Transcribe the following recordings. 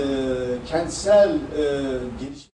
Ee, kentsel e, geliş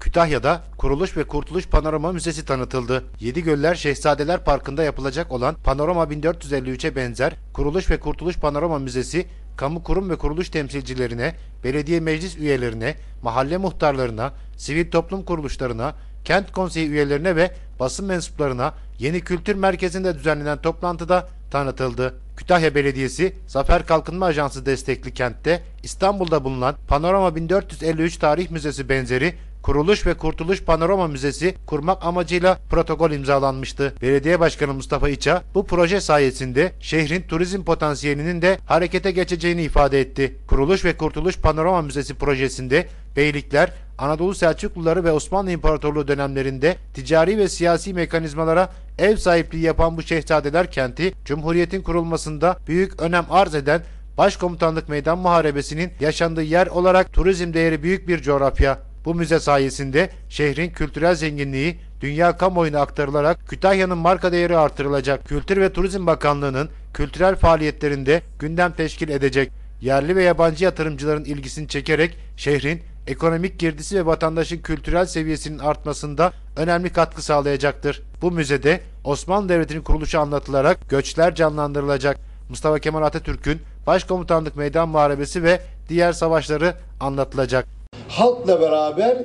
Kütahya'da Kuruluş ve Kurtuluş Panorama Müzesi tanıtıldı. Yedigöller Şehzadeler Parkı'nda yapılacak olan Panorama 1453'e benzer Kuruluş ve Kurtuluş Panorama Müzesi, kamu kurum ve kuruluş temsilcilerine, belediye meclis üyelerine, mahalle muhtarlarına, sivil toplum kuruluşlarına, kent konseyi üyelerine ve basın mensuplarına Yeni Kültür Merkezi'nde düzenlenen toplantıda tanıtıldı. Kütahya Belediyesi, Zafer Kalkınma Ajansı destekli kentte İstanbul'da bulunan Panorama 1453 Tarih Müzesi benzeri Kuruluş ve Kurtuluş Panorama Müzesi kurmak amacıyla protokol imzalanmıştı. Belediye Başkanı Mustafa İça bu proje sayesinde şehrin turizm potansiyelinin de harekete geçeceğini ifade etti. Kuruluş ve Kurtuluş Panorama Müzesi projesinde beylikler, Anadolu Selçukluları ve Osmanlı İmparatorluğu dönemlerinde ticari ve siyasi mekanizmalara ev sahipliği yapan bu şehzadeler kenti, Cumhuriyet'in kurulmasında büyük önem arz eden Başkomutanlık Meydan Muharebesi'nin yaşandığı yer olarak turizm değeri büyük bir coğrafya. Bu müze sayesinde şehrin kültürel zenginliği dünya kamuoyuna aktarılarak Kütahya'nın marka değeri artırılacak. Kültür ve Turizm Bakanlığı'nın kültürel faaliyetlerinde gündem teşkil edecek. Yerli ve yabancı yatırımcıların ilgisini çekerek şehrin ekonomik girdisi ve vatandaşın kültürel seviyesinin artmasında önemli katkı sağlayacaktır. Bu müzede Osmanlı Devleti'nin kuruluşu anlatılarak göçler canlandırılacak. Mustafa Kemal Atatürk'ün Başkomutanlık Meydan Muharebesi ve diğer savaşları anlatılacak. Halkla beraber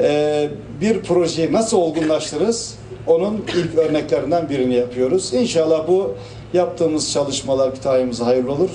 e, bir projeyi nasıl olgunlaştırırız? Onun ilk örneklerinden birini yapıyoruz. İnşallah bu yaptığımız çalışmalar Kütahya'mıza hayırlı olur.